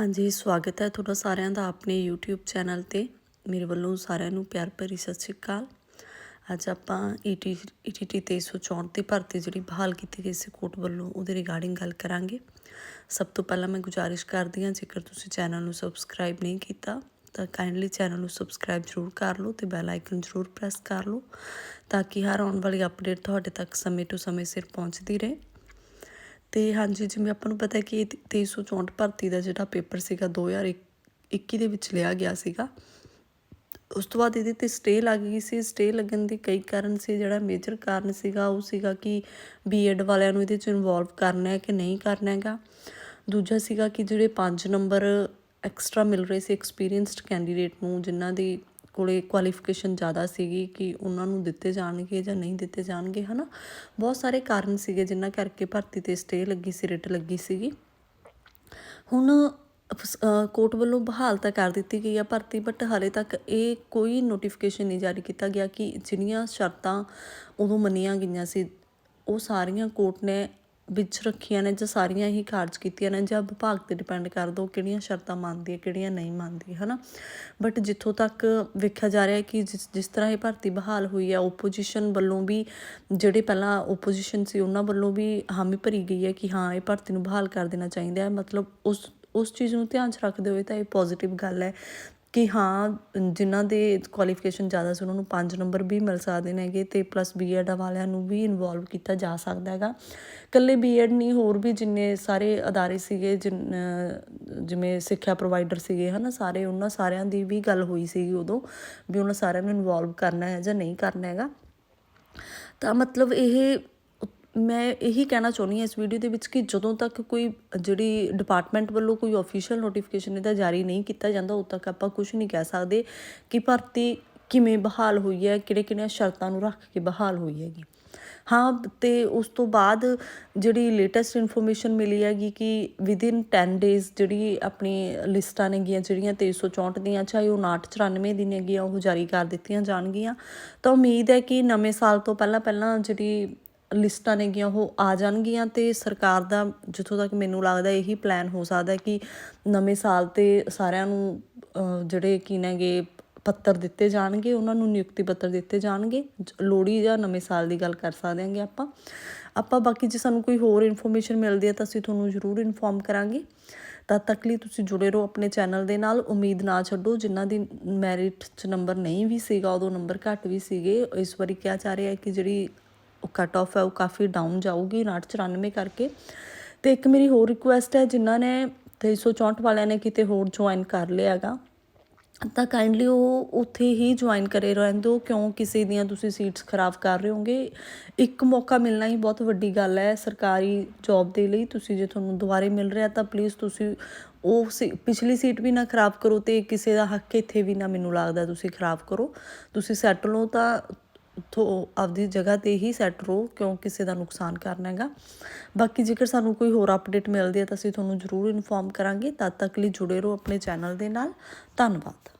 ਹਾਂਜੀ, ਸਵਾਗਤ ਹੈ ਤੁਹਾਡਾ ਸਾਰਿਆਂ ਦਾ ਆਪਣੇ YouTube ਚੈਨਲ ਤੇ। ਮੇਰੇ ਵੱਲੋਂ ਸਾਰਿਆਂ ਨੂੰ ਪਿਆਰ ਭਰੀ ਸਤਿ ਸ਼੍ਰੀ ਅਕਾਲ। ਅੱਜ ਆਪਾਂ E ਈਟੀ ਈਟੀਟੀ 2364 ਦੀ ਭਰਤੀ ਜਿਹੜੀ ਬਹਾਲ ਕੀਤੀ ਗਈ ਸੀ ਕੋਰਟ ਵੱਲੋਂ, ਉਹਦੇ ਰਿਗਾਰਡਿੰਗ ਗੱਲ ਕਰਾਂਗੇ। ਸਭ ਤੋਂ ਪਹਿਲਾਂ ਮੈਂ ਗੁਜ਼ਾਰਿਸ਼ ਕਰਦੀ ਹਾਂ, ਜੇਕਰ ਤੁਸੀਂ ਚੈਨਲ ਨੂੰ ਸਬਸਕ੍ਰਾਈਬ ਨਹੀਂ ਕੀਤਾ, ਤਾਂ ਕਾਈਂਡਲੀ ਚੈਨਲ ਨੂੰ ਸਬਸਕ੍ਰਾਈਬ ਜ਼ਰੂਰ ਕਰ ਲਓ ਤੇ ਬੈਲ ਆਈਕਨ ਜ਼ਰੂਰ ਪ੍ਰੈਸ ਕਰ ਲਓ, ਤਾਂ ਕਿ ਹਰ ਆਉਣ ਵਾਲੀ ਅਪਡੇਟ ਤੁਹਾਡੇ ਤੱਕ ਸਮੇਂ ਤੋਂ ਸਮੇਂ ਸਿਰ ਪਹੁੰਚਦੀ ਰਹੇ। ਤੇ ਹਾਂਜੀ, ਜਿਵੇਂ ਆਪਾਂ ਨੂੰ ਪਤਾ ਕਿ ਇਹ 2364 ਭਰਤੀ ਦਾ ਜਿਹੜਾ ਪੇਪਰ ਸੀਗਾ 2021 ਦੇ ਵਿੱਚ ਲਿਆ ਗਿਆ ਸੀਗਾ। ਉਸ ਤੋਂ ਬਾਅਦ ਇਹਦੇ ਤੇ ਸਟੇ ਲੱਗ ਗਈ ਸੀ। ਸਟੇ ਲੱਗਣ ਦੇ ਕਈ ਕਾਰਨ ਸੀ। ਜਿਹੜਾ ਮੇਜਰ ਕਾਰਨ ਸੀਗਾ, ਉਹ ਸੀਗਾ ਕਿ ਬੀਐਡ ਵਾਲਿਆਂ ਨੂੰ ਇਹਦੇ ਚ ਇਨਵੋਲਵ ਕਰਨਾ ਹੈ ਕਿ ਨਹੀਂ ਕਰਨਾ ਹੈਗਾ। ਦੂਜਾ ਸੀਗਾ ਕਿ ਜਿਹੜੇ 5 ਨੰਬਰ ਐਕਸਟਰਾ ਮਿਲ ਰਹੇ ਸੀ ਐਕਸਪੀਰੀਅੰਸਡ ਕੈਂਡੀਡੇਟ ਨੂੰ, ਜਿਨ੍ਹਾਂ ਦੀ ਕੋਲੇ ਕੁਆਲੀਫਿਕੇਸ਼ਨ ਜ਼ਿਆਦਾ ਸੀਗੀ ਕਿ ਉਹਨਾਂ ਨੂੰ ਦਿੱਤੇ ਜਾਣਗੇ ਜਾਂ ਨਹੀਂ ਦਿੱਤੇ ਜਾਣਗੇ, ਹਨਾ? ਬਹੁਤ ਸਾਰੇ ਕਾਰਨ ਸੀਗੇ ਜਿਨ੍ਹਾਂ ਕਰਕੇ ਭਰਤੀ ਤੇ ਸਟੇ ਲੱਗੀ ਸੀ, ਰਿਟ ਲੱਗੀ ਸੀਗੀ। ਹੁਣ ਕੋਰਟ ਵੱਲੋਂ ਬਹਾਲ ਤਾਂ ਕਰ ਦਿੱਤੀ ਗਈ ਆ ਭਰਤੀ ਬਟ ਹਾਲੇ ਤੱਕ ਇਹ ਕੋਈ ਨੋਟੀਫਿਕੇਸ਼ਨ ਨਹੀਂ ਜਾਰੀ ਕੀਤਾ ਗਿਆ ਕਿ ਜਿਹੜੀਆਂ ਸ਼ਰਤਾਂ ਉਦੋਂ ਮੰਨੀਆਂ ਗਈਆਂ ਸੀ, ਉਹ ਸਾਰੀਆਂ ਕੋਰਟ ਨੇ ਵਿੱਚ ਰੱਖੀਆਂ ਨੇ ਜਾਂ ਸਾਰੀਆਂ ਹੀ ਕਾਰਜ ਕੀਤੀਆਂ ਨੇ ਜਾਂ ਵਿਭਾਗ ਤੇ ਡਿਪੈਂਡ ਕਰਦਾ ਉਹ ਕਿਹੜੀਆਂ ਸ਼ਰਤਾਂ ਮੰਨਦੀ ਹੈ, ਕਿਹੜੀਆਂ ਨਹੀਂ ਮੰਨਦੀ, ਹਨਾ? ਬਟ ਜਿੱਥੋਂ ਤੱਕ ਵੇਖਿਆ ਜਾ ਰਿਹਾ ਹੈ ਕਿ ਜਿਸ ਜਿਸ ਤਰ੍ਹਾਂ ਇਹ ਭਰਤੀ ਬਹਾਲ ਹੋਈ ਹੈ ਓਪੋਜੀਸ਼ਨ ਵੱਲੋਂ ਵੀ ਜਿਹੜੇ ਪਹਿਲਾਂ ਓਪੋਜੀਸ਼ਨ ਸੀ, ਉਹਨਾਂ ਵੱਲੋਂ ਵੀ ਹਾਮੀ ਭਰੀ ਗਈ ਹੈ ਕਿ ਹਾਂ, ਇਹ ਭਰਤੀ ਨੂੰ ਬਹਾਲ ਕਰ ਦੇਣਾ ਚਾਹੀਦਾ ਹੈ। ਮਤਲਬ ਉਸ ਉਸ ਚੀਜ਼ ਨੂੰ ਧਿਆਨ 'ਚ ਰੱਖਦੇ ਹੋਏ ਤਾਂ ਇਹ ਪੋਜ਼ਿਟਿਵ ਗੱਲ ਹੈ। ਕਿ ਹਾਂ, ਜਿਨ੍ਹਾਂ ਦੇ ਕੁਆਲੀਫਿਕੇਸ਼ਨ ਜ਼ਿਆਦਾ ਸੀ, ਉਹਨਾਂ ਨੂੰ ਪੰਜ ਨੰਬਰ ਵੀ ਮਿਲ ਸਕਦੇ ਨੇਗੇ ਅਤੇ ਪਲੱਸ ਬੀਐਡ ਵਾਲਿਆਂ ਨੂੰ ਵੀ ਇਨਵੋਲਵ ਕੀਤਾ ਜਾ ਸਕਦਾ ਹੈਗਾ। ਇਕੱਲੇ ਬੀਐਡ ਨਹੀਂ, ਹੋਰ ਵੀ ਜਿੰਨੇ ਸਾਰੇ ਅਦਾਰੇ ਸੀਗੇ, ਜਿਨ- ਜਿਵੇਂ ਸਿੱਖਿਆ ਪ੍ਰੋਵਾਈਡਰ ਸੀਗੇ, ਹਨਾ, ਸਾਰੇ ਉਹਨਾਂ ਸਾਰਿਆਂ ਦੀ ਵੀ ਗੱਲ ਹੋਈ ਸੀਗੀ ਉਦੋਂ ਵੀ ਉਹਨਾਂ ਸਾਰਿਆਂ ਨੂੰ ਇਨਵੋਲਵ ਕਰਨਾ ਹੈ ਜਾਂ ਨਹੀਂ ਕਰਨਾ ਹੈਗਾ। ਤਾਂ ਮਤਲਬ ਇਹ ਮੈਂ ਇਹੀ ਕਹਿਣਾ ਚਾਹੁੰਦੀ ਹਾਂ ਇਸ ਵੀਡੀਓ ਦੇ ਵਿੱਚ ਕਿ ਜਦੋਂ ਤੱਕ ਕੋਈ ਜਿਹੜੀ ਡਿਪਾਰਟਮੈਂਟ ਵੱਲੋਂ ਕੋਈ ਅਫੀਸ਼ੀਅਲ ਨੋਟੀਫਿਕੇਸ਼ਨ ਇਹਦਾ ਜਾਰੀ ਨਹੀਂ ਕੀਤਾ ਜਾਂਦਾ, ਉਦੋਂ ਤੱਕ ਆਪਾਂ ਕੁਝ ਨਹੀਂ ਕਹਿ ਸਕਦੇ ਕਿ ਭਰਤੀ ਕਿਵੇਂ ਬਹਾਲ ਹੋਈ ਹੈ ਕਿਹੜੇ ਕਿਹੜੀਆਂ ਸ਼ਰਤਾਂ ਨੂੰ ਰੱਖ ਕੇ ਬਹਾਲ ਹੋਈ ਹੈਗੀ। ਹਾਂ, ਤੇ ਉਸ ਤੋਂ ਬਾਅਦ ਜਿਹੜੀ ਲੇਟੈਸਟ ਇਨਫੋਰਮੇਸ਼ਨ ਮਿਲੀ ਹੈਗੀ ਕਿ ਵਿਦਿਨ 10 ਡੇਜ਼ ਜਿਹੜੀ ਆਪਣੀ ਲਿਸਟਾਂ ਨੇਗੀਆਂ ਜਿਹੜੀਆਂ 2364 ਦੀਆਂ, ਚਾਹੇ ਉਹ 5994 ਦੀ ਨੇਗੀਆਂ ਉਹ ਜਾਰੀ ਕਰ ਦਿੱਤੀਆਂ ਜਾਣਗੀਆਂ। ਤਾਂ ਉਮੀਦ ਹੈ ਕਿ ਨਵੇਂ ਸਾਲ ਤੋਂ ਪਹਿਲਾਂ ਪਹਿਲਾਂ ਜਿਹੜੀ ਲਿਸਟਾਂ ਨੇਗੀਆਂ, ਉਹ ਆ ਜਾਣਗੀਆਂ ਤੇ ਸਰਕਾਰ ਦਾ ਜਿੱਥੋਂ ਤੱਕ ਮੈਨੂੰ ਲੱਗਦਾ ਇਹੀ ਪਲਾਨ ਹੋ ਸਕਦਾ ਕਿ ਨਵੇਂ ਸਾਲ ਤੇ ਸਾਰਿਆਂ ਨੂੰ ਜਿਹੜੇ ਕੀ ਨੇਗੇ, ਪੱਤਰ ਦਿੱਤੇ ਜਾਣਗੇ, ਉਹਨਾਂ ਨੂੰ ਨਿਯੁਕਤੀ ਪੱਤਰ ਦਿੱਤੇ ਜਾਣਗੇ। ਜ- ਲੋਹੜੀ ਜਾਂ ਨਵੇਂ ਸਾਲ ਦੀ ਗੱਲ ਕਰ ਸਕਦੇ ਹਾਂਗੇ ਆਪਾਂ। ਆਪਾਂ ਬਾਕੀ ਜੇ ਸਾਨੂੰ ਕੋਈ ਹੋਰ ਇਨਫੋਰਮੇਸ਼ਨ ਮਿਲਦੀ ਹੈ ਤਾਂ ਅਸੀਂ ਤੁਹਾਨੂੰ ਜ਼ਰੂਰ ਇਨਫੋਰਮ ਕਰਾਂਗੇ। ਤਦ ਤੱਕ ਲਈ ਤੁਸੀਂ ਜੁੜੇ ਰਹੋ ਆਪਣੇ ਚੈਨਲ ਦੇ ਨਾਲ। ਉਮੀਦ ਨਾ ਛੱਡੋ, ਜਿਨ੍ਹਾਂ ਦੀ ਮੈਰਿਟ 'ਚ ਨੰਬਰ ਨਹੀਂ ਵੀ ਸੀਗਾ, ਉਦੋਂ ਨੰਬਰ ਘੱਟ ਵੀ ਸੀਗੇ। ਇਸ ਵਾਰੀ ਕਿਹਾ ਜਾ ਰਿਹਾ ਹੈ ਕਿ ਜਿਹੜੀ ਕੱਟ ਆਫ ਹੈ, ਉਹ ਕਾਫੀ ਡਾਊਨ ਜਾਊਗੀ 994 ਕਰਕੇ। ਤੇ ਇੱਕ ਮੇਰੀ ਹੋਰ ਰਿਕੁਐਸਟ ਹੈ, ਜਿਨ੍ਹਾਂ ਨੇ 364 ਵਾਲਿਆਂ ਨੇ ਕਿਤੇ ਹੋਰ ਜੁਆਇਨ ਕਰ ਲਿਆ ਹੈਗਾ, ਤਾਂ ਕਾਈਂਡਲੀ ਉਹ ਉੱਥੇ ਹੀ ਜੁਆਇਨ ਕਰੇ ਰਹਿਣ ਦਿਓ ਕਿਉਂ ਕਿਸੇ ਦੀਆਂ ਤੁਸੀਂ ਸੀਟਸ ਖਰਾਬ ਕਰ ਰਹੇ ਹੋਗੇ ਇੱਕ ਮੌਕਾ ਮਿਲਣਾ ਹੀ ਬਹੁਤ ਵੱਡੀ ਗੱਲ ਹੈ, ਸਰਕਾਰੀ ਜੌਬ ਦੇ ਲਈ। ਤੁਸੀਂ ਜੇ ਤੁਹਾਨੂੰ ਦੁਬਾਰੇ ਮਿਲ ਰਿਹਾ, ਤਾਂ ਪਲੀਜ਼ ਤੁਸੀਂ ਉਹ ਸੀ- ਪਿਛਲੀ ਸੀਟ ਵੀ ਨਾ ਖਰਾਬ ਕਰੋ ਤੇ ਕਿਸੇ ਦਾ ਹੱਕ ਇੱਥੇ ਵੀ ਨਾ ਮੈਨੂੰ ਲੱਗਦਾ ਤੁਸੀਂ ਖਰਾਬ ਕਰੋ। ਤੁਸੀਂ ਸੈਟਲ ਹੋ ਤਾਂ ਉੱਥੋਂ ਆਪਦੀ ਜਗ੍ਹਾ ਤੇ ਹੀ ਸੈੱਟ ਰਹੋ, ਕਿਉਂ ਕਿਸੇ ਦਾ ਨੁਕਸਾਨ ਕਰਨਾ ਹੈਗਾ। ਬਾਕੀ ਜੇਕਰ ਸਾਨੂੰ ਕੋਈ ਹੋਰ ਅਪਡੇਟ ਮਿਲਦੀ ਹੈ ਤਾਂ ਅਸੀਂ ਤੁਹਾਨੂੰ ਜ਼ਰੂਰ ਇਨਫੋਰਮ ਕਰਾਂਗੇ। ਤਦ ਤੱਕ ਲਈ ਜੁੜੇ ਰਹੋ ਆਪਣੇ ਚੈਨਲ ਦੇ ਨਾਲ। ਧੰਨਵਾਦ।